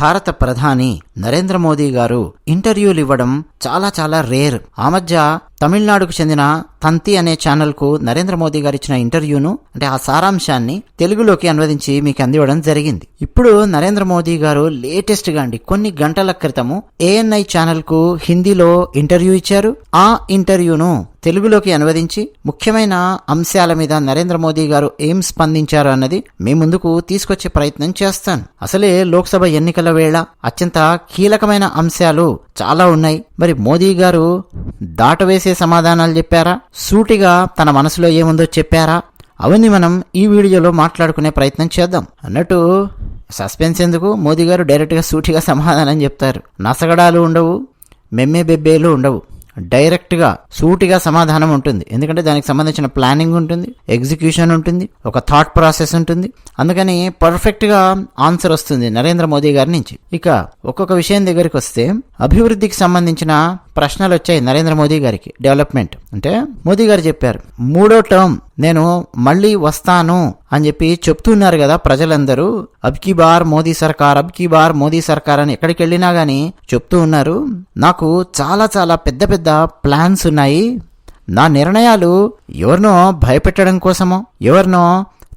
భారత ప్రధాని నరేంద్ర మోదీ గారు ఇంటర్వ్యూలు ఇవ్వడం చాలా చాలా రేర్. ఆ మధ్య తమిళనాడుకు చెందిన తంతి అనే ఛానల్కు నరేంద్ర మోదీ గారు ఇచ్చిన ఇంటర్వ్యూను అంటే ఆ సారాంశాన్ని తెలుగులోకి అనువదించి మీకు అందివ్వడం జరిగింది. ఇప్పుడు నరేంద్ర మోదీ గారు లేటెస్ట్గా అండి కొన్ని గంటల క్రితము ఏఎన్ఐ ఛానల్కు హిందీలో ఇంటర్వ్యూ ఇచ్చారు. ఆ ఇంటర్వ్యూను తెలుగులోకి అనువదించి ముఖ్యమైన అంశాల మీద నరేంద్ర మోదీ గారు ఏం స్పందించారు అన్నది మీ ముందుకు తీసుకొచ్చే ప్రయత్నం చేస్తాను. అసలే లోక్సభ ఎన్నికల వేళ అత్యంత కీలకమైన అంశాలు చాలా ఉన్నాయి. మరి మోదీ గారు దాటవేసి సమాధానాలు చెప్పారా? సూటిగా తన మనసులో ఏముందో చెప్పారా? అవన్నీ మనం ఈ వీడియోలో మాట్లాడుకునే ప్రయత్నం చేద్దాం. అన్నట్టు సస్పెన్స్ ఎందుకు? మోదీ గారు డైరెక్ట్గా సూటిగా సమాధానం చెప్తారు. నసగడాలు ఉండవు మెమ్మే బెబ్బేలు ఉండవు. డైరెక్ట్గా సూటిగా సమాధానం ఉంటుంది. ఎందుకంటే దానికి సంబంధించిన ప్లానింగ్ ఉంటుంది ఎగ్జిక్యూషన్ ఉంటుంది ఒక థాట్ ప్రాసెస్ ఉంటుంది. అందుకని పర్ఫెక్ట్గా ఆన్సర్ వస్తుంది నరేంద్ర మోదీ గారి నుంచి. ఇక ఒక్కొక్క విషయం దగ్గరికి వస్తే అభివృద్ధికి సంబంధించిన ప్రశ్నలు వచ్చాయి నరేంద్ర మోదీ గారికి. డెవలప్మెంట్ అంటే మోదీ గారు చెప్పారు మూడో టర్మ్ నేను మళ్ళీ వస్తాను అని చెప్పి చెప్తున్నారు కదా ప్రజలందరూ. అబ్కీ బార్ మోదీ సర్కార్ అబ్కీ బార్ మోదీ సర్కార్ అని ఎక్కడికి వెళ్ళినా గానీ చెప్తూ ఉన్నారు. నాకు చాలా చాలా పెద్ద పెద్ద ప్లాన్స్ ఉన్నాయి. నా నిర్ణయాలు ఎవరినో భయపెట్టడం కోసమో ఎవరినో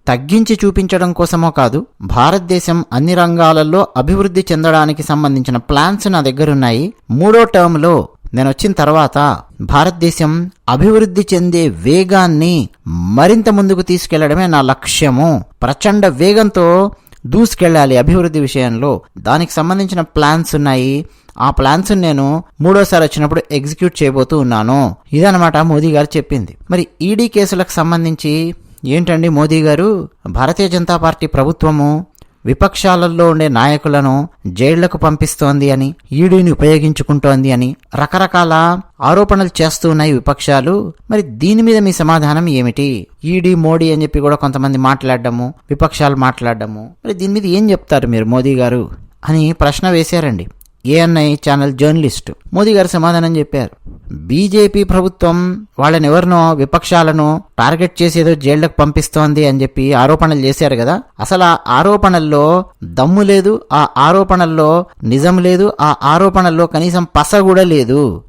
తగ్గించి చూపించడం కోసమో కాదు భారతదేశం అన్ని రంగాలలో అభివృద్ధి చెందడానికి సంబంధించిన ప్లాన్స్ నా దగ్గరున్నాయి మూడో టర్మ్లో నేను వచ్చిన తర్వాత భారతదేశం అభివృద్ధి చెందే వేగాన్ని మరింత ముందుకు తీసుకెళ్ళడమే నా లక్ష్యము. ప్రచండ వేగంతో దూసుకెళ్ళాలి అభివృద్ధి విషయంలో. దానికి సంబంధించిన ప్లాన్స్ ఉన్నాయి. ఆ ప్లాన్స్ నేను మూడోసారి వచ్చినప్పుడు ఎగ్జిక్యూట్ చేయబోతూ ఉన్నాను. ఇదనమాట మోదీ గారు చెప్పింది. మరి ఈడీ కేసులకు సంబంధించి ఏంటండి మోదీ గారు? భారతీయ జనతా పార్టీ ప్రభుత్వము విపక్షాలలో ఉండే నాయకులను జైళ్ళకు పంపిస్తోంది అని ఈడీని ఉపయోగించుకుంటోంది అని రకరకాల ఆరోపణలు చేస్తూ ఉన్నాయి విపక్షాలు. మరి దీని మీద మీ సమాధానం ఏమిటి? ఈడీ మోడీ అని చెప్పి కూడా కొంతమంది మాట్లాడడము విపక్షాలు మాట్లాడడము. మరి దీని మీద ఏం చెప్తారు మీరు మోదీ గారు? అని ప్రశ్న వేశారండి. ఏఎన్ఐ ఛానల్ జర్నలిస్ట్ మోదీ గారు సమాధానం చెప్పారు. బీజేపీ ప్రభుత్వం వాళ్ళని ఎవరినో విపక్షాలను టార్గెట్ చేసేదో జైళ్ళకు పంపిస్తోంది అని చెప్పి ఆరోపణలు చేశారు కదా. అసలు ఆ ఆరోపణల్లో దమ్ము లేదు ఆ ఆరోపణల్లో నిజం లేదు ఆ ఆరోపణల్లో కనీసం పస కూడా లేదు.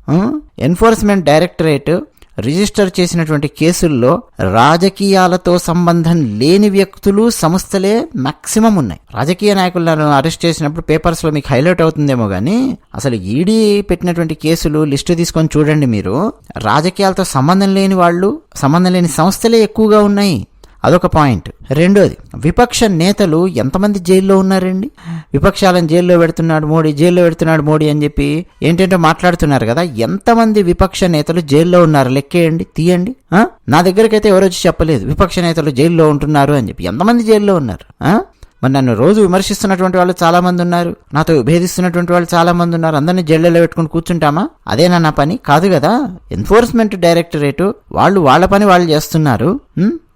ఎన్ఫోర్స్మెంట్ డైరెక్టరేట్ రిజిస్టర్ చేసినటువంటి కేసుల్లో రాజకీయాలతో సంబంధం లేని వ్యక్తులు సంస్థలే మాక్సిమం ఉన్నాయి. రాజకీయ నాయకులను అరెస్ట్ చేసినప్పుడు పేపర్స్లో మీకు హైలైట్ అవుతుందేమో కానీ అసలు ఈడీ పెట్టినటువంటి కేసులు లిస్టు తీసుకొని చూడండి మీరు. రాజకీయాలతో సంబంధం లేని వాళ్ళు సంబంధం లేని సంస్థలే ఎక్కువగా ఉన్నాయి. అదొక పాయింట్. రెండోది విపక్ష నేతలు ఎంతమంది జైల్లో ఉన్నారండి? విపక్షాలను జైల్లో పెడుతున్నాడు మోడీ జైల్లో పెడుతున్నాడు మోడీ అని చెప్పి ఏంటంటే మాట్లాడుతున్నారు కదా ఎంతమంది విపక్ష నేతలు జైల్లో ఉన్నారు? లెక్కేయండి తీయండి. నా దగ్గరకైతే ఎవరు వచ్చి చెప్పలేదు విపక్ష నేతలు జైల్లో ఉంటున్నారు అని చెప్పి. ఎంతమంది జైల్లో ఉన్నారు? మరి నన్ను రోజు విమర్శిస్తున్నటువంటి వాళ్ళు చాలా మంది ఉన్నారు. నాతో విభేదిస్తున్నటువంటి వాళ్ళు చాలా మంది ఉన్నారు. అందరినీ జైల్లో పెట్టుకుని కూర్చుంటామా? అదేనా నా పని. కాదు కదా? ఎన్ఫోర్స్మెంట్ డైరెక్టరేట్ వాళ్ళు వాళ్ళ పని వాళ్ళు చేస్తున్నారు.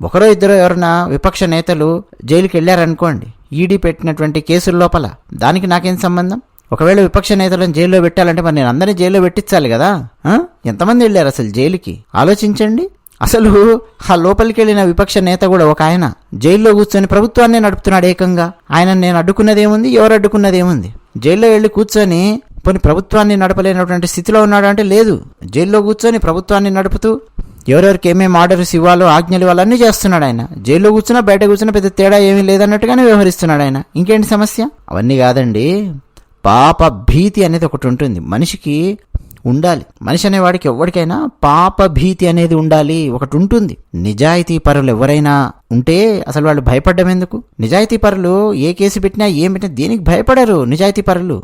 ఒకరో ఇద్దరు ఎవరైనా విపక్ష నేతలు జైలుకి వెళ్ళారనుకోండి ఈడీ పెట్టినటువంటి కేసుల లోపల దానికి నాకేం సంబంధం? ఒకవేళ విపక్ష నేతలను జైల్లో పెట్టాలంటే మరి నేను అందరినీ జైల్లో పెట్టించాలి కదా? ఎంతమంది వెళ్ళారు అసలు జైలుకి? ఆలోచించండి. అసలు ఆ లోపలికి వెళ్ళిన విపక్ష నేత కూడా ఒక ఆయన. జైల్లో కూర్చొని ప్రభుత్వాన్ని నడుపుతున్నాడు ఏకంగా. ఆయన నేను అడ్డుకున్నదేముంది? ఎవరు అడ్డుకున్నదేముంది? జైల్లో వెళ్ళి కూర్చొని పని ప్రభుత్వాన్ని నడపలేనటువంటి స్థితిలో ఉన్నాడు అంటే లేదు. జైల్లో కూర్చొని ప్రభుత్వాన్ని నడుపుతూ ఎవరెవరికి ఏమేమి ఆర్డర్స్ ఇవ్వాలో ఆజ్ఞలు ఇవ్వాలన్నీ చేస్తున్నాడు ఆయన. జైల్లో కూర్చున్నా బయట కూర్చున్నా పెద్ద తేడా ఏమీ లేదన్నట్టుగానే వ్యవహరిస్తున్నాడు ఆయన. ఇంకేంటి సమస్య? అవన్నీ కాదండి. పాప భీతి అనేది ఒకటి ఉంటుంది. మనిషికి ఉండాలి. మనిషి అనేవాడికి ఎవరికైనా పాప భీతి అనేది ఉండాలి. ఒకటి ఉంటుంది. నిజాయితీ పరులు ఎవరైనా ఉంటే అసలు వాళ్ళు భయపడ్డం ఎందుకు? నిజాయితీ పరులు ఏ కేసు పెట్టినా ఏం పెట్టినా దేనికి భయపడరు నిజాయితీ పరులు?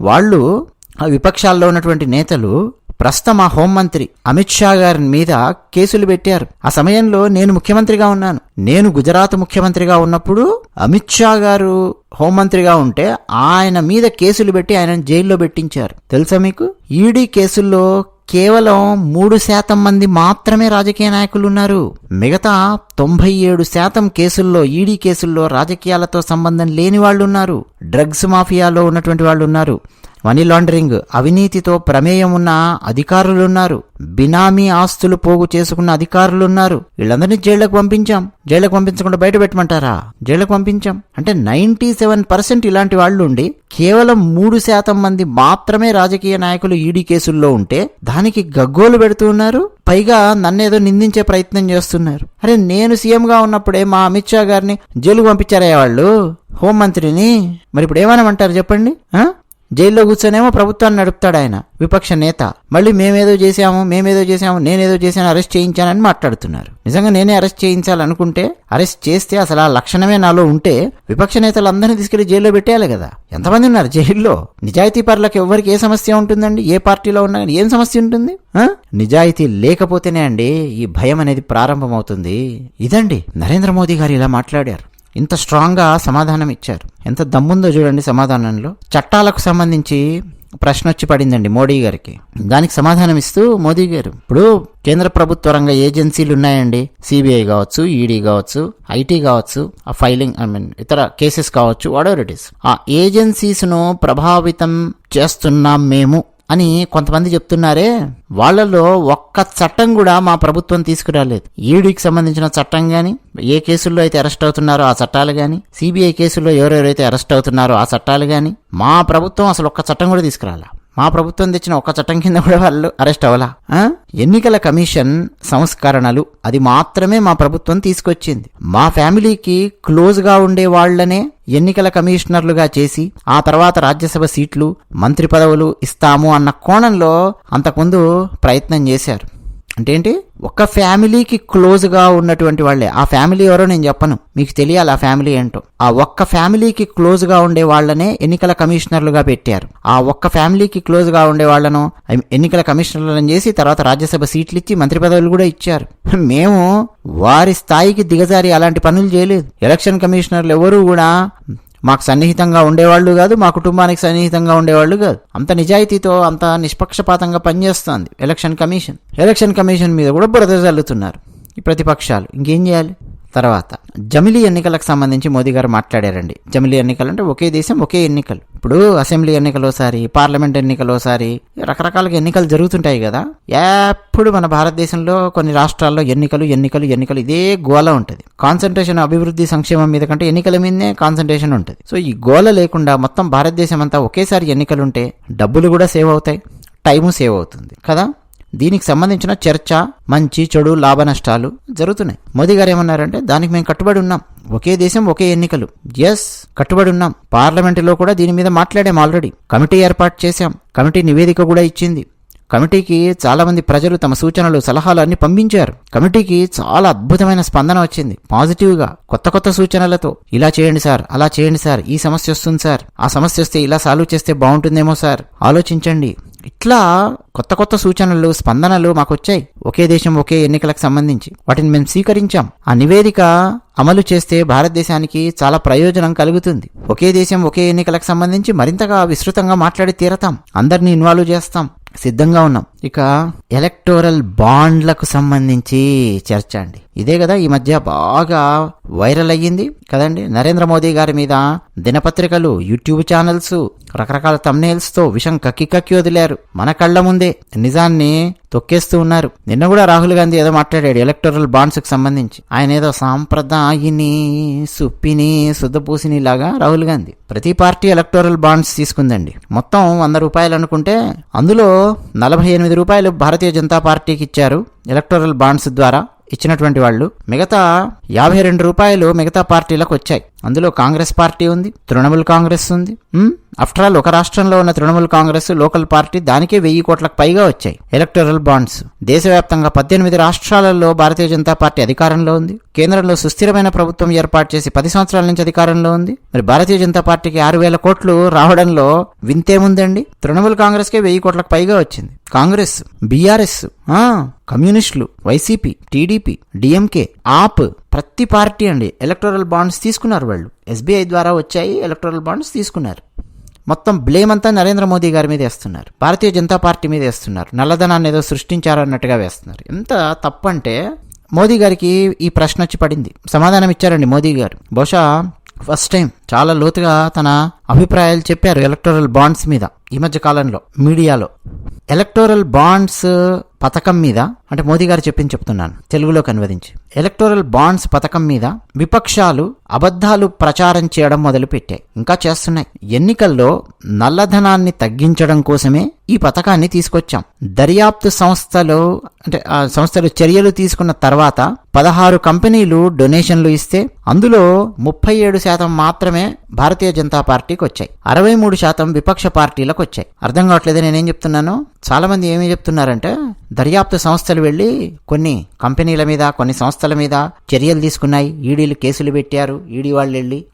వాళ్ళు ఆ విపక్షాల్లో ఉన్నటువంటి నేతలు ప్రస్తుతం ఆ హోంమంత్రి అమిత్ షా గారి మీద కేసులు పెట్టారు. ఆ సమయంలో నేను ముఖ్యమంత్రిగా ఉన్నాను. నేను గుజరాత్ ముఖ్యమంత్రిగా ఉన్నప్పుడు అమిత్ షా గారు హోంమంత్రిగా ఉంటే ఆయన మీద కేసులు పెట్టి ఆయన జైల్లో పెట్టించారు. తెలుసా మీకు? ఈడీ కేసుల్లో కేవలం మూడు శాతం మంది మాత్రమే రాజకీయ నాయకులు ఉన్నారు. మిగతా తొంభై ఏడు శాతం కేసుల్లో ఈడీ కేసుల్లో రాజకీయాలతో సంబంధం లేని వాళ్ళు ఉన్నారు. డ్రగ్స్ మాఫియాలో ఉన్నటువంటి వాళ్ళు ఉన్నారు. మనీ లాండరింగ్ అవినీతితో ప్రమేయం ఉన్న అధికారులున్నారు. బినామీ ఆస్తులు పోగు చేసుకున్న అధికారులున్నారు. వీళ్ళందరినీ జైళ్ళకు పంపించాం. జైళ్ళకు పంపించకుండా బయట పెట్టమంటారా? జైళ్ళకు పంపించాం. అంటే నైన్టీ సెవెన్ పర్సెంట్ ఇలాంటి వాళ్ళు ఉండి కేవలం మూడు శాతం మంది మాత్రమే రాజకీయ నాయకులు ఈడీ కేసుల్లో ఉంటే దానికి గగ్గోలు పెడుతూ ఉన్నారు. పైగా నన్నేదో నిందించే ప్రయత్నం చేస్తున్నారు. అరే నేను సీఎంగా ఉన్నప్పుడే మా అమిత్ షా గారిని జైలుకు పంపించారయ్యా వాళ్ళు? హోంమంత్రిని? మరి ఇప్పుడు ఏమనమంటారు చెప్పండి? ఆ? జైల్లో కూర్చొనేమో ప్రభుత్వాన్ని నడుపుతాడు ఆయన విపక్ష నేత. మళ్ళీ మేమేదో చేశాము మేమేదో చేశాము నేనేదో చేశాను అరెస్ట్ చేయించానని మాట్లాడుతున్నారు. నిజంగా నేనే అరెస్ట్ చేయించాలనుకుంటే అరెస్ట్ చేస్తే అసలు ఆ లక్షణమే నాలో ఉంటే విపక్ష నేతలందరినీ తీసుకెళ్ళి జైల్లో పెట్టేయాలి కదా. ఎంతమంది ఉన్నారు జైల్లో? నిజాయితీ పరులకు ఎవరికి ఏ సమస్య ఉంటుందండి? ఏ పార్టీలో ఉన్నా ఏం సమస్య ఉంటుంది? నిజాయితీ లేకపోతేనే అండి ఈ భయం అనేది ప్రారంభమవుతుంది. ఇదండి నరేంద్ర మోదీ గారు ఇలా మాట్లాడారు. ఇంత స్ట్రాంగ్గా సమాధానం ఇచ్చారు. ఎంత దమ్ముందో చూడండి సమాధానంలో. చట్టాలకు సంబంధించి ప్రశ్న వచ్చి పడిందండి మోడీ గారికి. దానికి సమాధానం ఇస్తూ మోదీ గారు. ఇప్పుడు కేంద్ర ప్రభుత్వ రంగ ఏజెన్సీలు ఉన్నాయండి. సిబిఐ కావచ్చు ఈడీ కావచ్చు ఐటీ కావచ్చు ఆ ఫైలింగ్ ఐ మీన్ ఇతర కేసెస్ కావచ్చు వాడెవర్ ఇట్ ఇస్ ఆ ఏజెన్సీస్ను ప్రభావితం చేస్తున్నాం మేము. అని కొంతమంది చెప్తున్నారే వాళ్ళలో ఒక్క చట్టం కూడా మా ప్రభుత్వం తీసుకురాలేదు. ఈడీకి సంబంధించిన చట్టం గాని ఏ కేసుల్లో అయితే అరెస్ట్ అవుతున్నారో ఆ చట్టాలు గాని సిబిఐ కేసుల్లో ఎవరెవరైతే అరెస్ట్ అవుతున్నారో ఆ చట్టాలు గాని మా ప్రభుత్వం అసలు ఒక్క చట్టం కూడా తీసుకురాలా. మా ప్రభుత్వం తెచ్చిన ఒక్క చట్టం కింద కూడా వాళ్ళు అరెస్ట్ అవ్వాలా. ఎన్నికల కమిషన్ సంస్కరణలు అది మాత్రమే మా ప్రభుత్వం తీసుకొచ్చింది. మా ఫ్యామిలీకి క్లోజ్గా ఉండే వాళ్ళనే ఎన్నికల కమిషనర్లుగా చేసి ఆ తర్వాత రాజ్యసభ సీట్లు మంత్రి పదవులు ఇస్తాము అన్న కోణంలో అంతకుముందు ప్రయత్నం చేశారు. అంటే ఏంటి? ఒక ఫ్యామిలీకి క్లోజ్గా ఉన్నటువంటి వాళ్ళే. ఆ ఫ్యామిలీ ఎవరో నేను చెప్పను. మీకు తెలియాలి ఆ ఫ్యామిలీ ఏంటో. ఆ ఒక్క ఫ్యామిలీకి క్లోజ్గా ఉండే వాళ్ళనే ఎన్నికల కమిషనర్లుగా పెట్టారు. ఆ ఒక్క ఫ్యామిలీకి క్లోజ్గా ఉండే వాళ్ళను ఎన్నికల కమిషనర్లను చేసి తర్వాత రాజ్యసభ సీట్లు ఇచ్చి మంత్రి పదవులు కూడా ఇచ్చారు. మేము వారి స్థాయికి దిగజారి అలాంటి పనులు చేయలేదు. ఎలక్షన్ కమిషనర్లు ఎవరు కూడా మాకు సన్నిహితంగా ఉండేవాళ్ళు కాదు మా కుటుంబానికి సన్నిహితంగా ఉండేవాళ్ళు కాదు. అంత నిజాయితీతో అంత నిష్పక్షపాతంగా పనిచేస్తోంది ఎలక్షన్ కమిషన్ ఎలక్షన్ కమిషన్ మీద కూడా బురద జల్లుతున్నారు ఈ ప్రతిపక్షాలు. ఇంకేం చేయాలి? తర్వాత జమిలీ ఎన్నికలకు సంబంధించి మోదీ గారు మాట్లాడారండి. జమిలీ ఎన్నికలు అంటే ఒకే దేశం ఒకే ఎన్నికలు. ఇప్పుడు అసెంబ్లీ ఎన్నికలోసారి పార్లమెంట్ ఎన్నికలోసారి రకరకాలుగా ఎన్నికలు జరుగుతుంటాయి కదా. ఎప్పుడు మన భారతదేశంలో కొన్ని రాష్ట్రాల్లో ఎన్నికలు ఎన్నికలు ఎన్నికలు ఇదే గోల ఉంటుంది. కాన్సన్ట్రేషన్ అభివృద్ధి సంక్షేమం మీద కంటే ఎన్నికల మీదనే కాన్సన్ట్రేషన్ ఉంటుంది. సో ఈ గోల లేకుండా మొత్తం భారతదేశం అంతా ఒకేసారి ఎన్నికలు ఉంటే డబ్బులు కూడా సేవ్ అవుతాయి టైము సేవ్ అవుతుంది కదా. దీనికి సంబంధించిన చర్చ మంచి చెడు లాభ నష్టాలు జరుగుతున్నాయి. మోదీ గారు ఏమన్నారంటే దానికి మేము కట్టుబడి ఉన్నాం. ఒకే దేశం ఒకే ఎన్నికలు. ఎస్ కట్టుబడి ఉన్నాం. పార్లమెంటులో కూడా దీని మీద మాట్లాడాం ఆల్రెడీ కమిటీ ఏర్పాటు చేశాం. కమిటీ నివేదిక కూడా ఇచ్చింది. కమిటీకి చాలామంది ప్రజలు తమ సూచనలు సలహాలు అన్ని పంపించారు. కమిటీకి చాలా అద్భుతమైన స్పందన వచ్చింది. పాజిటివ్గా కొత్త కొత్త సూచనలతో ఇలా చేయండి సార్ అలా చేయండి సార్ ఈ సమస్య వస్తుంది సార్ ఆ సమస్య వస్తే ఇలా సాల్వ్ చేస్తే బాగుంటుందేమో సార్ ఆలోచించండి ఇట్లా కొత్త కొత్త సూచనలు స్పందనలు మాకు వచ్చాయి ఒకే దేశం ఒకే ఎన్నికలకు సంబంధించి. వాటిని మేము స్వీకరించాం. ఆ నివేదిక అమలు చేస్తే భారతదేశానికి చాలా ప్రయోజనం కలుగుతుంది. ఒకే దేశం ఒకే ఎన్నికలకు సంబంధించి మరింతగా విస్తృతంగా మాట్లాడి తీరతాం. అందరినీ ఇన్వాల్వ్ చేస్తాం. సిద్ధంగా ఉన్నాం. ఇక ఎలక్టోరల్ బాండ్లకు సంబంధించి చర్చ అండి. ఇదే కదా ఈ మధ్య బాగా వైరల్ అయ్యింది కదండి. నరేంద్ర మోదీ గారి మీద దినపత్రికలు యూట్యూబ్ ఛానల్స్ రకరకాల తమ్నేల్స్తో తో విషం కక్కి కక్కి వదిలారు. మన కళ్ళ ముందే నిజాన్ని తొక్కేస్తూ ఉన్నారు. నిన్న కూడా రాహుల్ గాంధీ ఏదో మాట్లాడాడు ఎలక్టోరల్ బాండ్స్కి సంబంధించి. ఆయన ఏదో సాంప్రదాయిని సుప్పిని శుద్ధపూసిని లాగా రాహుల్ గాంధీ. ప్రతి పార్టీ ఎలక్టోరల్ బాండ్స్ తీసుకుందండి. మొత్తం వంద రూపాయలు అనుకుంటే అందులో నలభై ఎనిమిది రూపాయలు భారతీయ జనతా పార్టీకి ఇచ్చారు ఎలక్టోరల్ బాండ్స్ ద్వారా. ఇచ్చినటువంటి వాళ్ళు మిగతా యాభై రెండు రూపాయలు మిగతా పార్టీలకు వచ్చాయి. అందులో కాంగ్రెస్ పార్టీ ఉంది తృణమూల్ కాంగ్రెస్ ఉంది ఆఫ్టర్ ఆల్ ఒక రాష్ట్రంలో ఉన్న తృణమూల్ కాంగ్రెస్ లోకల్ పార్టీ దానికే వెయ్యి కోట్లకు పైగా వచ్చాయి. ఎలక్టరల్ బాండ్స్ దేశవ్యాప్తంగా పద్దెనిమిది రాష్ట్రాలలో భారతీయ జనతా పార్టీ అధికారంలో ఉంది. కేంద్రంలో సుస్థిరమైన ప్రభుత్వం ఏర్పాటు చేసి పది సంవత్సరాల నుంచి అధికారంలో ఉంది. మరి భారతీయ జనతా పార్టీకి ఆరు వేల కోట్లు రావడంలో వింతేముందండి? తృణమూల్ కాంగ్రెస్కే వెయ్యి కోట్లకు పైగా వచ్చింది. కాంగ్రెస్ బీఆర్ఎస్ కమ్యూనిస్టులు వైసీపీ టీడీపీ డిఎంకే ఆప్ ప్రతి పార్టీ అండి. ఎలక్టోరల్ బాండ్స్ తీసుకున్నారు వాళ్ళు. ఎస్బీఐ ద్వారా వచ్చాయి ఎలక్టోరల్ బాండ్స్ తీసుకున్నారు. మొత్తం బ్లేమ్ అంతా నరేంద్ర మోదీ గారి మీద వేస్తున్నారు. భారతీయ జనతా పార్టీ మీద వేస్తున్నారు. నల్లధనాన్ని ఏదో సృష్టించారు అన్నట్టుగా వేస్తున్నారు. ఎంత తప్పంటే మోదీ గారికి ఈ ప్రశ్న వచ్చి పడింది. సమాధానం ఇచ్చారండి మోదీ గారు. బహుశా ఫస్ట్ టైం చాలా లోతుగా తన అభిప్రాయాలు చెప్పారు ఎలక్టోరల్ బాండ్స్ మీద. ఈ మధ్య కాలంలో మీడియాలో. ఎలక్టోరల్ బాండ్స్ పథకం మీద అంటే మోదీ గారు చెప్పింది చెప్తున్నాను తెలుగులోకి అనువదించి. ఎలక్టోరల్ బాండ్స్ పథకం మీద విపక్షాలు అబద్ధాలు ప్రచారం చేయడం మొదలుపెట్టాయి ఇంకా చేస్తున్నాయి. ఎన్నికల్లో నల్లధనాన్ని తగ్గించడం కోసమే ఈ పథకాన్ని తీసుకొచ్చాం. దర్యాప్తు సంస్థలు అంటే ఆ సంస్థలు చర్యలు తీసుకున్న తర్వాత పదహారు కంపెనీలు డొనేషన్లు ఇస్తే అందులో ముప్పై ఏడు శాతం మాత్రమే భారతీయ జనతా పార్టీకి వచ్చాయి. అరవై మూడు శాతం విపక్ష పార్టీలకు వచ్చాయి. అర్థం కావట్లేదు నేనేం చెప్తున్నాను? చాలా మంది ఏమి చెప్తున్నారంటే దర్యాప్తు సంస్థలు వెళ్ళి కొన్ని కంపెనీల మీద కొన్ని సంస్థల మీద చర్యలు తీసుకున్నాయి. ఈడీలు కేసులు పెట్టారు. ఈడీ వాళ్ళు వెళ్ళి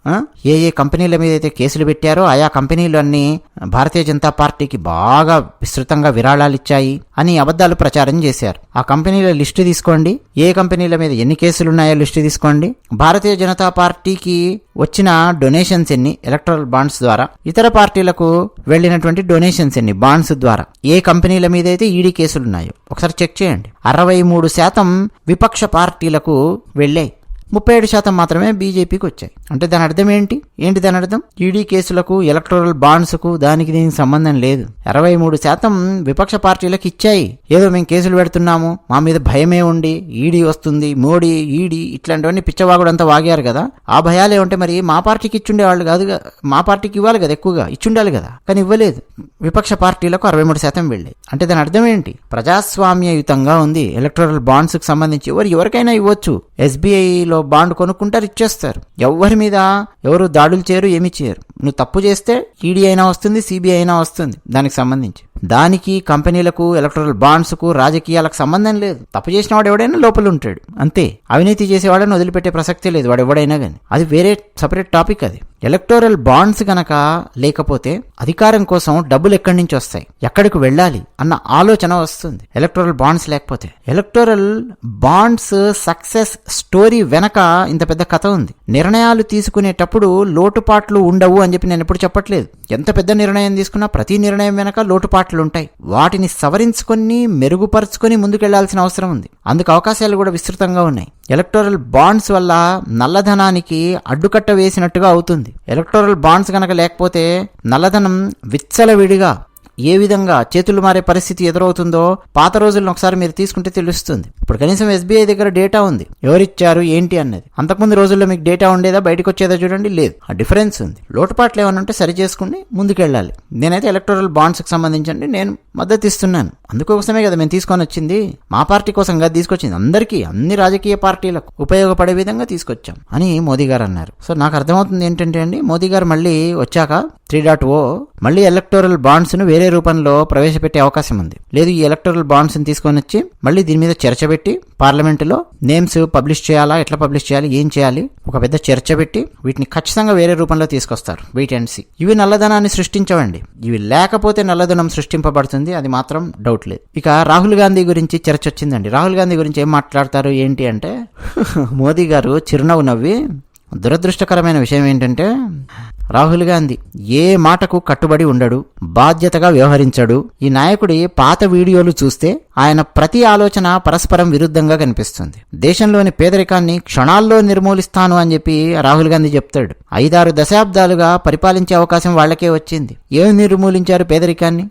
ఏ ఏ కంపెనీల మీద అయితే కేసులు పెట్టారో ఆయా కంపెనీలు అన్ని భారతీయ జనతా పార్టీకి బాగా విస్తృతంగా విరాళాలు ఇచ్చాయి అని అబద్ధాలు ప్రచారం చేశారు. ఆ కంపెనీల లిస్టు తీసుకోండి. ఏ కంపెనీల మీద ఎన్ని కేసులు ఉన్నాయో లిస్టు తీసుకోండి. భారతీయ జనతా పార్టీకి వచ్చిన డొనేషన్స్ ఎన్ని? ఎలక్ట్రల్ బాండ్స్ ద్వారా. ఇతర పార్టీలకు వెళ్ళినటువంటి డొనేషన్స్ ఎన్ని? బాండ్స్ ద్వారా. ఏ కంపెనీల మీద అయితే ఈడీ కేసులు ఉన్నాయో. ఒకసారి చెక్ చేయండి. అరవై మూడు శాతం విపక్ష పార్టీలకు వెళ్ళాయి. ముప్పై ఏడు శాతం మాత్రమే బీజేపీకి వచ్చాయి. అంటే దాని అర్థం ఏంటి? ఏంటి దాని అర్థం? ఈడీ కేసులకు ఎలక్టోరల్ బాండ్స్కు దానికి దీనికి సంబంధం లేదు. అరవై మూడు శాతం విపక్ష పార్టీలకు ఇచ్చాయి. ఏదో మేము కేసులు పెడుతున్నాము మా మీద భయమే ఉండి ఈడీ వస్తుంది మోడీ ఈడీ ఇట్లాంటివన్నీ పిచ్చవాగుడంతా వాగారు కదా. ఆ భయాలే ఉంటే మరి మా పార్టీకి ఇచ్చుండేవాళ్ళు కాదు మా పార్టీకి ఇవ్వాలి కదా ఎక్కువగా ఇచ్చుండాలి కదా. కానీ ఇవ్వలేదు. విపక్ష పార్టీలకు అరవై మూడు శాతం వెళ్ళాయి. అంటే దాని అర్థం ఏంటి? ప్రజాస్వామ్యయుతంగా ఉంది. ఎలక్టోరల్ బాండ్స్కి సంబంధించి ఎవరు ఎవరికైనా ఇవ్వచ్చు. ఎస్బీఐలో బాండ్ కొనుక్కుంటారు ఇచ్చేస్తారు. ఎవరి మీద? ఎవరు దాడులు చేయరు ఏమి చేయరు. నువ్వు తప్పు చేస్తే ఈడీ అయినా వస్తుంది సిబిఐ అయినా వస్తుంది దానికి సంబంధించి. దానికి కంపెనీలకు ఎలక్ట్రల్ బాండ్స్కు రాజకీయాలకు సంబంధం లేదు. తప్పు చేసిన వాడు ఎవడైనా లోపల ఉంటాడు. అంతే. అవినీతి చేసేవాడని వదిలిపెట్టే ప్రసక్తే లేదు వాడు ఎవడైనా కానీ అది వేరే సపరేట్ టాపిక్ అది. ఎలక్టోరల్ బాండ్స్ గనక లేకపోతే అధికారం కోసం డబ్బులు ఎక్కడి నుంచి వస్తాయి? ఎక్కడికి వెళ్ళాలి? అన్న ఆలోచన వస్తుంది. ఎలక్టోరల్ బాండ్స్ లేకపోతే. ఎలక్టోరల్ బాండ్స్ సక్సెస్ స్టోరీ వెనక ఇంత పెద్ద కథ ఉంది. నిర్ణయాలు తీసుకునేటప్పుడు లోటుపాట్లు ఉండవు అని చెప్పి నేను ఎప్పుడు చెప్పట్లేదు. ఎంత పెద్ద నిర్ణయం తీసుకున్నా ప్రతి నిర్ణయం వెనక లోటుపాట్లు ఉంటాయి. వాటిని సవరించుకొని మెరుగుపరుచుకొని ముందుకెళ్ళాల్సిన అవసరం ఉంది. అందుకు అవకాశాలు కూడా విస్తృతంగా ఉన్నాయి. ఎలక్టోరల్ బాండ్స్ వల్ల నల్లధనానికి అడ్డుకట్ట వేసినట్టుగా అవుతుంది. ఎలక్టోరల్ బాండ్స్ కనుక లేకపోతే నల్లధనం విచ్చలవిడిగా ఏ విధంగా చేతులు మారే పరిస్థితి ఎదురవుతుందో పాత రోజులను ఒకసారి మీరు తీసుకుంటే తెలుస్తుంది. ఇప్పుడు కనీసం ఎస్బీఐ దగ్గర డేటా ఉంది. ఎవరిచ్చారు ఏంటి అన్నది. అంతకుముందు రోజుల్లో మీకు డేటా ఉండేదా? బయటకు వచ్చేదా చూడండి? లేదు. ఆ డిఫరెన్స్ ఉంది. లోటుపాట్లు ఏమైనా ఉంటే సరి చేసుకుని ముందుకెళ్ళాలి. నేనైతే ఎలక్టోరల్ బాండ్స్కి సంబంధించండి నేను మద్దతు ఇస్తున్నాను. అందుకోసమే కదా మేము తీసుకొని వచ్చింది. మా పార్టీ కోసం కదా తీసుకొచ్చింది. అందరికీ అన్ని రాజకీయ పార్టీలకు ఉపయోగపడే విధంగా తీసుకొచ్చాం అని మోదీ గారు అన్నారు. సో నాకు అర్థమవుతుంది ఏంటంటే అండి మోదీ గారు మళ్ళీ వచ్చాక త్రీ డాట్ ఓ మళ్ళీ ఎలక్టోరల్ బాండ్స్ను వేరే రూపంలో ప్రవేశపెట్టే అవకాశం ఉంది. లేదు ఈ ఎలక్టరల్ బాండ్స్ని తీసుకొని వచ్చి మళ్ళీ దీని మీద చర్చ పెట్టి పార్లమెంటులో నేమ్స్ పబ్లిష్ చేయాలా ఎట్లా పబ్లిష్ చేయాలి ఏం చేయాలి ఒక పెద్ద చర్చ పెట్టి వీటిని ఖచ్చితంగా వేరే రూపంలో తీసుకొస్తారు. వెయిట్ అండ్ సీ ఇవి నల్లధనాన్ని సృష్టించవండి. ఇవి లేకపోతే నల్లధనం సృష్టింపబడుతుంది అది మాత్రం డౌట్ లేదు. ఇక రాహుల్ గాంధీ గురించి చర్చ వచ్చిందండి. రాహుల్ గాంధీ గురించి ఏం మాట్లాడతారు ఏంటి అంటే మోదీ గారు చిరునవ్వు నవ్వి దురదృష్టకరమైన విషయం ఏంటంటే రాహుల్ గాంధీ ఏ మాటకు కట్టుబడి ఉండడు బాధ్యతగా వ్యవహరించడు. ఈ నాయకుడి పాత వీడియోలు చూస్తే ఆయన ప్రతి ఆలోచన పరస్పరం విరుద్ధంగా కనిపిస్తుంది. దేశంలోని పేదరికాన్ని క్షణాల్లో నిర్మూలిస్తాను అని చెప్పి రాహుల్ గాంధీ చెప్తాడు. ఐదారు దశాబ్దాలుగా పరిపాలించే అవకాశం వాళ్ళకే వచ్చింది. ఏమి నిర్మూలించారు పేదరికాన్ని?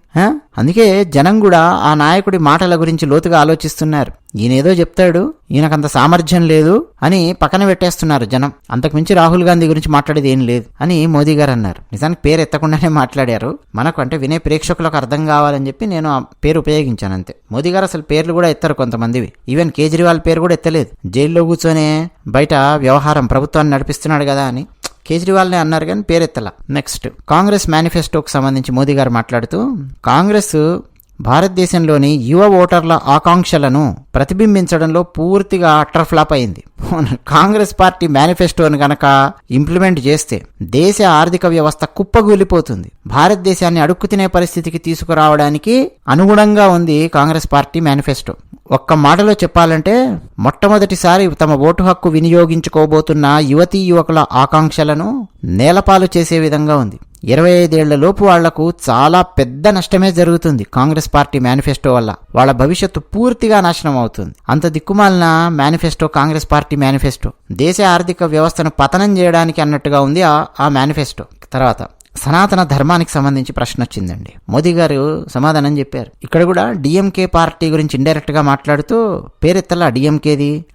అందుకే జనం కూడా ఆ నాయకుడి మాటల గురించి లోతుగా ఆలోచిస్తున్నారు. ఈయనేదో చెప్తాడు ఈయనకంత సామర్థ్యం లేదు అని పక్కన పెట్టేస్తున్నారు జనం. అంతకుమించి రాహుల్ గాంధీ గురించి మాట్లాడేది ఏం లేదు అని మోదీ గారు అన్నారు. నిజానికి పేరు ఎత్తకుండానే మాట్లాడారు. మనకు అంటే వినే ప్రేక్షకులకు అర్థం కావాలని చెప్పి నేను ఆ పేరు ఉపయోగించాను అంతే. మోదీ గారు అసలు పేర్లు కూడా ఎత్తారు కొంతమందివి. ఈవెన్ కేజ్రీవాల్ పేరు కూడా ఎత్తలేదు. జైల్లో కూర్చొనే బయట వ్యవహారం ప్రభుత్వాన్ని నడిపిస్తున్నాడు కదా అని కేజ్రీవాల్నే అన్నారు కానీ పేరెత్తల. నెక్స్ట్ కాంగ్రెస్ మేనిఫెస్టోకి సంబంధించి మోదీ గారు మాట్లాడుతూ కాంగ్రెస్ భారతదేశంలోని యువ ఓటర్ల ఆకాంక్షలను ప్రతిబింబించడంలో పూర్తిగా అట్టర్ ఫ్లాప్ అయింది కాంగ్రెస్ పార్టీ మేనిఫెస్టోను గనక ఇంప్లిమెంట్ చేస్తే దేశ ఆర్థిక వ్యవస్థ కుప్పగూలిపోతుంది. భారతదేశాన్ని అడుక్కు తినే పరిస్థితికి తీసుకురావడానికి అనుగుణంగా ఉంది కాంగ్రెస్ పార్టీ మేనిఫెస్టో. ఒక్క మాటలో చెప్పాలంటే మొట్టమొదటిసారి తమ ఓటు హక్కు వినియోగించుకోబోతున్న యువతీ యువకుల ఆకాంక్షలను నేలపాలు చేసే విధంగా ఉంది. ఇరవై ఐదేళ్ళలోపు వాళ్ళకు చాలా పెద్ద నష్టమే జరుగుతుంది కాంగ్రెస్ పార్టీ మేనిఫెస్టో వల్ల. వాళ్ళ భవిష్యత్తు పూర్తిగా నాశనం అవుతుంది. అంత దిక్కుమాలిన మేనిఫెస్టో కాంగ్రెస్ పార్టీ మేనిఫెస్టో. దేశ ఆర్థిక వ్యవస్థను పతనం చేయడానికి అన్నట్టుగా ఉంది ఆ- ఆ మేనిఫెస్టో. తర్వాత సనాతన ధర్మానికి సంబంధించి ప్రశ్న వచ్చిందండి. మోదీ గారు సమాధానం చెప్పారు. ఇక్కడ కూడా డిఎంకే పార్టీ గురించి ఇండైరెక్ట్గా మాట్లాడుతూ పేరెత్తలా డిఎంకేది?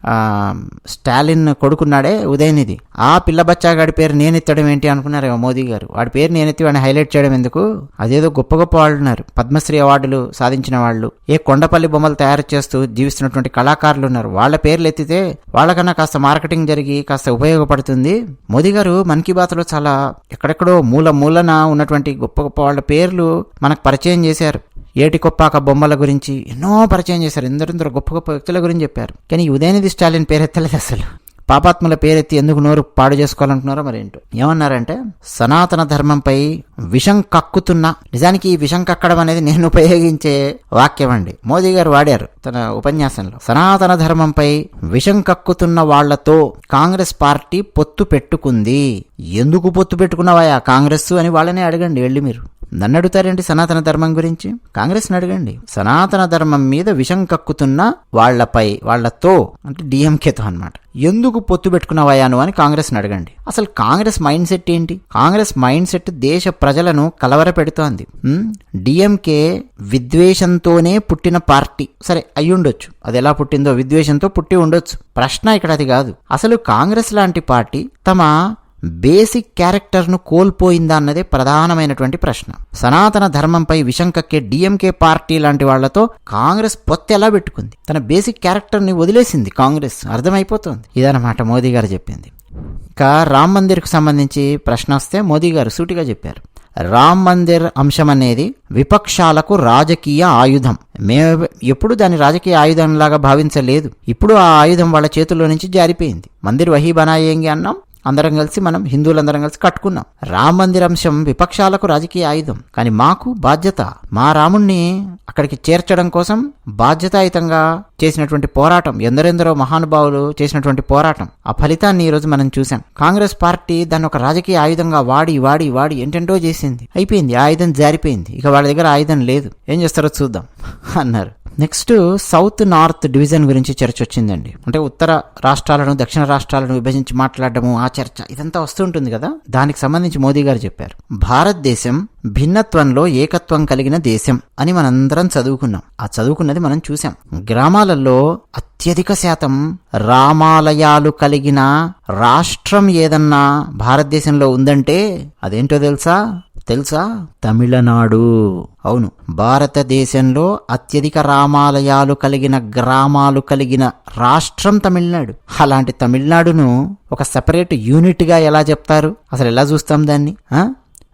స్టాలిన్ కొడుకున్నాడే ఉదయనిధి. ఆ పిల్ల బచ్చాగాడి పేరు నేనెత్తడం ఏంటి అనుకున్నారేమో మోదీ గారు. వాడి పేరు నేనెత్తి వాడిని హైలైట్ చేయడం ఎందుకు? అదేదో గొప్ప గొప్ప వాళ్ళు ఉన్నారు. పద్మశ్రీ అవార్డులు సాధించిన వాళ్ళు. ఏ కొండపల్లి బొమ్మలు తయారు చేస్తూ జీవిస్తున్నటువంటి కళాకారులు ఉన్నారు. వాళ్ళ పేర్లు ఎత్తితే వాళ్ళకన్నా కాస్త మార్కెటింగ్ జరిగి కాస్త ఉపయోగపడుతుంది. మోదీ గారు మన్ కీ బాత్లో చాలా ఎక్కడెక్కడో మూల మూలన ఉన్నటువంటి గొప్ప గొప్ప వాళ్ళ పేర్లు మనకు పరిచయం చేశారు. ఏటికొప్పాక బొమ్మల గురించి ఎన్నో పరిచయం చేశారు. ఎందరెందరో గొప్ప గొప్ప వ్యక్తుల గురించి చెప్పారు. కానీ ఉదయనిధి స్టాలిన్ పేరెత్తలేదు అసలు. పాపాత్ముల పేరెత్తి ఎందుకు నోరు పాడు చేసుకోవాలంటున్నారో మరేంటో? ఏమన్నారంటే సనాతన ధర్మంపై విషం కక్కుతున్న నిజానికి ఈ విషం కక్కడం అనేది నేను ఉపయోగించే వాక్యం అండి. మోదీ గారు వాడారు తన ఉపన్యాసంలో. సనాతన ధర్మంపై విషం కక్కుతున్న వాళ్ళతో కాంగ్రెస్ పార్టీ పొత్తు పెట్టుకుంది. ఎందుకు పొత్తు పెట్టుకున్నావా కాంగ్రెస్ అని వాళ్ళనే అడగండి వెళ్ళి మీరు. నన్ను అడుగుతారేంటి సనాతన ధర్మం గురించి? కాంగ్రెస్ని అడగండి. సనాతన ధర్మం మీద విషం కక్కుతున్న వాళ్ళపై వాళ్ళతో అంటే డిఎంకేతో అన్నమాట. ఎందుకు పొత్తు పెట్టుకున్నావయ్యాను అని కాంగ్రెస్ని అడగండి. అసలు కాంగ్రెస్ మైండ్ సెట్ ఏంటి? కాంగ్రెస్ మైండ్ సెట్ దేశ ప్రజలను కలవర పెడుతోంది డిఎంకే విద్వేషంతోనే పుట్టిన పార్టీ. సరే అయ్యుండొచ్చు అది ఎలా పుట్టిందో విద్వేషంతో పుట్టి ఉండొచ్చు. ప్రశ్న ఇక్కడ అది కాదు. అసలు కాంగ్రెస్ లాంటి పార్టీ తమ బేసిక్ క్యారెక్టర్ను కోల్పోయిందా అన్నదే ప్రధానమైనటువంటి ప్రశ్న. సనాతన ధర్మంపై విషం కక్కే డిఎంకే పార్టీ లాంటి వాళ్ళతో కాంగ్రెస్ పొత్తు ఎలా పెట్టుకుంది? తన బేసిక్ క్యారెక్టర్ని వదిలేసింది కాంగ్రెస్. అర్థమైపోతుంది. ఇదన్నమాట మోదీ గారు చెప్పింది. ఇంకా రామ్ మందిర్కు సంబంధించి ప్రశ్న వస్తే మోదీ గారు సూటిగా చెప్పారు. రామ్ మందిర్ అంశం అనేది విపక్షాలకు రాజకీయ ఆయుధం. మేము ఎప్పుడు దాన్ని రాజకీయ ఆయుధంలాగా భావించలేదు. ఇప్పుడు ఆ ఆయుధం వాళ్ళ చేతుల్లో నుంచి జారిపోయింది. మందిర్ వహీ బనాయేంగి అన్నాం. అందరం కలిసి మనం హిందువులందరం కలిసి కట్టుకున్నాం. రామ మందిర అంశం విపక్షాలకు రాజకీయ ఆయుధం. కానీ మాకు బాధ్యత. మా రాముణ్ణి అక్కడికి చేర్చడం కోసం బాధ్యతాయుతంగా చేసినటువంటి పోరాటం ఎందరెందరో మహానుభావులు చేసినటువంటి పోరాటం. ఆ ఫలితాన్ని ఈరోజు మనం చూసాం కాంగ్రెస్ పార్టీ దాన్ని ఒక రాజకీయ ఆయుధంగా వాడి వాడి వాడి ఏంటంటో చేసింది. అయిపోయింది. ఆయుధం జారిపోయింది. ఇక వాళ్ళ దగ్గర ఆయుధం లేదు. ఏం చేస్తారో చూద్దాం. అన్నారు. నెక్స్ట్ సౌత్ నార్త్ డివిజన్ గురించి చర్చ వచ్చిందండి. అంటే ఉత్తర రాష్ట్రాలను దక్షిణ రాష్ట్రాలను విభజించి మాట్లాడడము ఆ చర్చ ఇదంతా వస్తుంటుంది కదా? దానికి సంబంధించి మోదీ గారు చెప్పారు. భారతదేశం భిన్నత్వంలో ఏకత్వం కలిగిన దేశం అని మనందరం చదువుకున్నాం. ఆ చదువుకున్నది మనం చూసాం గ్రామాలలో అత్యధిక శాతం రామాలయాలు కలిగిన రాష్ట్రం ఏదన్నా భారతదేశంలో ఉందంటే అదేంటో తెలుసా? తెలుసా? తమిళనాడు. అవును. భారతదేశంలో అత్యధిక రామాలయాలు కలిగిన గ్రామాలు కలిగిన రాష్ట్రం తమిళనాడు. అలాంటి తమిళనాడును ఒక సెపరేట్ యూనిట్గా ఎలా చెప్తారు? అసలు ఎలా చూస్తాం దాన్ని?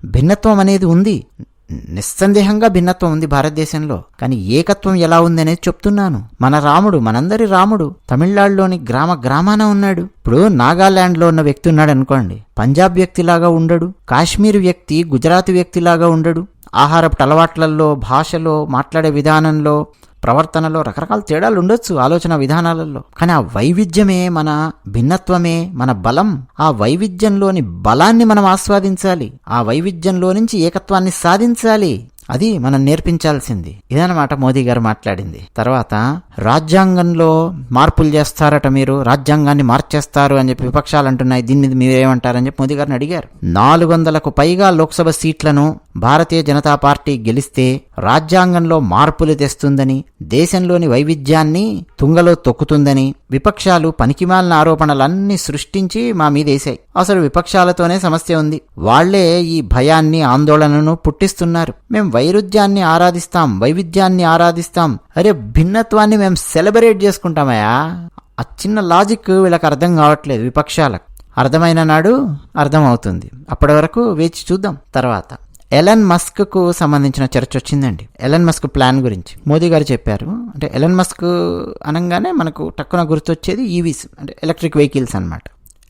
భిన్నత్వం అనేది ఉంది. నిస్సందేహంగా భిన్నత్వం ఉంది భారతదేశంలో. కానీ ఏకత్వం ఎలా ఉందనేది చెప్తున్నాను. మన రాముడు మనందరి రాముడు తమిళనాడులోని గ్రామ గ్రామాన ఉన్నాడు. ఇప్పుడు నాగాలాండ్లో ఉన్న వ్యక్తి ఉన్నాడు అనుకోండి. పంజాబ్ వ్యక్తిలాగా ఉండడు. కాశ్మీర్ వ్యక్తి గుజరాత్ వ్యక్తిలాగా ఉండడు. ఆహారపు అలవాట్లలో భాషలో మాట్లాడే విధానంలో ప్రవర్తనలో రకరకాల తేడాలు ఉండొచ్చు ఆలోచన విధానాలలో. కానీ ఆ వైవిధ్యమే మన భిన్నత్వమే మన బలం. ఆ వైవిధ్యంలోని బలాన్ని మనం ఆస్వాదించాలి. ఆ వైవిధ్యంలో నుంచి ఏకత్వాన్ని సాధించాలి. అది మనం నేర్పించాల్సింది. ఇదనమాట మోదీ గారు మాట్లాడింది. తర్వాత రాజ్యాంగంలో మార్పులు చేస్తారట మీరు రాజ్యాంగాన్ని మార్చేస్తారు అని చెప్పి విపక్షాలు అంటున్నాయి. దీని మీద మీరేమంటారని చెప్పి మోదీ గారిని అడిగారు. నాలుగు వందలకు పైగా లోక్సభ సీట్లను భారతీయ జనతా పార్టీ గెలిస్తే రాజ్యాంగంలో మార్పులు తెస్తుందని దేశంలోని వైవిధ్యాన్ని తుంగలో తొక్కుతుందని విపక్షాలు పనికిమాలిన ఆరోపణలన్నీ సృష్టించి మా మీదేశాయి. అసలు విపక్షాలతోనే సమస్య ఉంది. వాళ్ళే ఈ భయాన్ని ఆందోళనను పుట్టిస్తున్నారు. మేము వైరుధ్యాన్ని ఆరాధిస్తాం వైవిధ్యాన్ని ఆరాధిస్తాం. అరే భిన్నత్వాన్ని మేము సెలబ్రేట్ చేసుకుంటామయ్యా. ఆ చిన్న లాజిక్ వీళ్ళకి అర్థం కావట్లేదు విపక్షాలకు. అర్థమైన నాడు అర్థమవుతుంది. అప్పటి వరకు వేచి చూద్దాం. తర్వాత ఎలన్ మస్క్కు సంబంధించిన చర్చ వచ్చిందండి. ఎలన్ మస్క్ ప్లాన్ గురించి. మోదీ గారు చెప్పారు. అంటే ఎలన్ మస్క్ అనగానే మనకు టక్కున గుర్తొచ్చేది ఈవీస్ అంటే ఎలక్ట్రిక్ వెహికల్స్ అన్నమాట.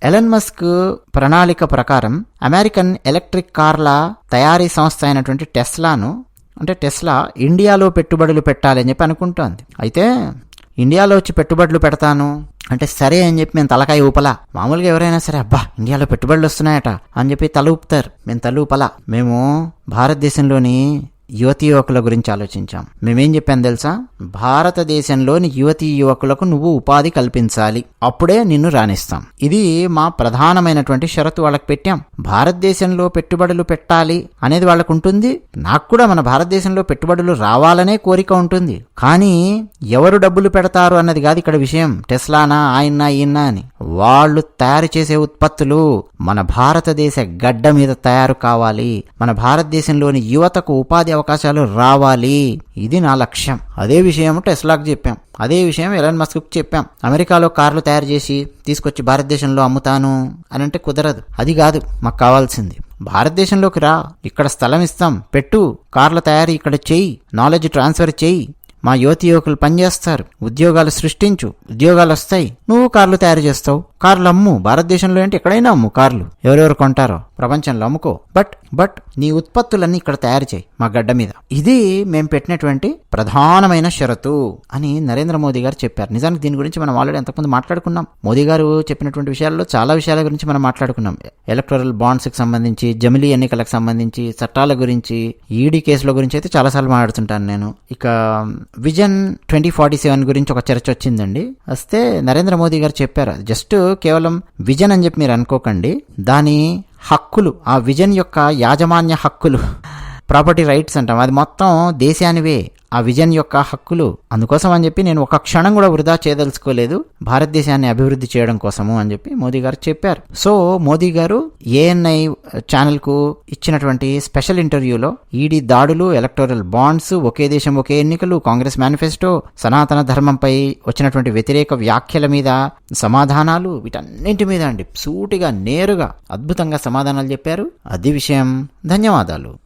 ఎలన్ మస్క్ ప్రణాళిక ప్రకారం అమెరికన్ ఎలక్ట్రిక్ కార్ల తయారీ సంస్థ అయినటువంటి టెస్లాను అంటే టెస్లా ఇండియాలో పెట్టుబడులు పెట్టాలి అని చెప్పి అనుకుంటోంది. అయితే ఇండియాలో వచ్చి పెట్టుబడులు పెడతాను అంటే సరే అని చెప్పి మేము తలకాయ ఊపలా. మామూలుగా ఎవరైనా సరే అబ్బా ఇండియాలో పెట్టుబడులు వస్తున్నాయట అని చెప్పి తల ఊపుతారు. మేము తల ఊపలా. మేము భారతదేశంలోని యువతీ యువకుల గురించి ఆలోచించాం. మేమేం చెప్పాం తెలుసా? భారతదేశంలోని యువతీ యువకులకు నువ్వు ఉపాధి కల్పించాలి. అప్పుడే నిన్ను రాణిస్తాం. ఇది మా ప్రధానమైనటువంటి షరతు వాళ్ళకి పెట్టాం. భారతదేశంలో పెట్టుబడులు పెట్టాలి అనేది వాళ్ళకు ఉంటుంది నాకు కూడా మన భారతదేశంలో పెట్టుబడులు రావాలనే కోరిక ఉంటుంది. కానీ ఎవరు డబ్బులు పెడతారు అన్నది కాదు ఇక్కడ విషయం. టెస్లానా ఆయన ఈయన అని. వాళ్ళు తయారు చేసే ఉత్పత్తులు మన భారతదేశ గడ్డ మీద తయారు కావాలి. మన భారతదేశంలోని యువతకు ఉపాధి అవకాశాలు రావాలి. ఇది నా లక్ష్యం. అదే విషయం టెస్లాకు చెప్పాం. అదే విషయం ఎలాన్ మస్క్ చెప్పాం. అమెరికాలో కార్లు తయారు చేసి తీసుకొచ్చి భారతదేశంలో అమ్ముతాను అని అంటే కుదరదు. అది కాదు మాకు కావాల్సింది. భారతదేశంలోకి రా. ఇక్కడ స్థలం ఇస్తాం. పెట్టు. కార్ల తయారీ ఇక్కడ చేయి నాలెడ్జ్ ట్రాన్స్ఫర్ చేయి మా యువతి యువకులు పనిచేస్తారు. ఉద్యోగాలు సృష్టించు. ఉద్యోగాలు వస్తాయి. నువ్వు కార్లు తయారు చేస్తావు. కార్లు అమ్ము. భారతదేశంలో ఏంటి ఎక్కడైనా అమ్ము కార్లు. ఎవరెవరు కొంటారో ప్రపంచంలో అమ్ముకో. బట్ బట్ నీ ఉత్పత్తులన్నీ ఇక్కడ తయారు చేయి మా గడ్డ మీద. ఇది మేము పెట్టినటువంటి ప్రధానమైన షరతు అని నరేంద్ర మోదీ గారు చెప్పారు. నిజానికి దీని గురించి మనం ఆల్రెడీ ఎంతకుముందు మాట్లాడుకున్నాం. మోదీ గారు చెప్పినటువంటి విషయాల్లో చాలా విషయాల గురించి మనం మాట్లాడుకున్నాం. ఎలక్టోరల్ బాండ్స్కి సంబంధించి జమిలీ ఎన్నికలకు సంబంధించి చట్టాల గురించి ఈడీ కేసుల గురించి అయితే చాలాసార్లు మాట్లాడుతుంటాను నేను. ఇక విజన్ ట్వంటీ ఫార్టీ సెవెన్ గురించి ఒక చర్చ వచ్చిందండి. వస్తే నరేంద్ర మోదీ గారు చెప్పారు. జస్ట్ కేవలం విజన్ అని చెప్పి మీరు అనుకోకండి. దాని హక్కులు ఆ విజన్ యొక్క యాజమాన్య హక్కులు ప్రాపర్టీ రైట్స్ అంటాం. అది మొత్తం దేశానివే. ఆ విజన్ యొక్క హక్కులు అందుకోసం అని చెప్పి నేను ఒక క్షణం కూడా వృధా చేయదలుచుకోలేదు భారతదేశాన్ని అభివృద్ధి చేయడం కోసము అని చెప్పి మోదీ గారు చెప్పారు. సో మోదీ గారు ఏఎన్ఐ ఛానల్కు ఇచ్చినటువంటి స్పెషల్ ఇంటర్వ్యూలో ఈడీ దాడులు ఎలక్టోరల్ బాండ్స్ ఒకే దేశం ఒకే ఎన్నికలు కాంగ్రెస్ మేనిఫెస్టో సనాతన ధర్మంపై వచ్చినటువంటి వ్యతిరేక వ్యాఖ్యల మీద సమాధానాలు వీటన్నింటి మీద అండి సూటిగా నేరుగా అద్భుతంగా సమాధానాలు చెప్పారు. అది విషయం. ధన్యవాదాలు.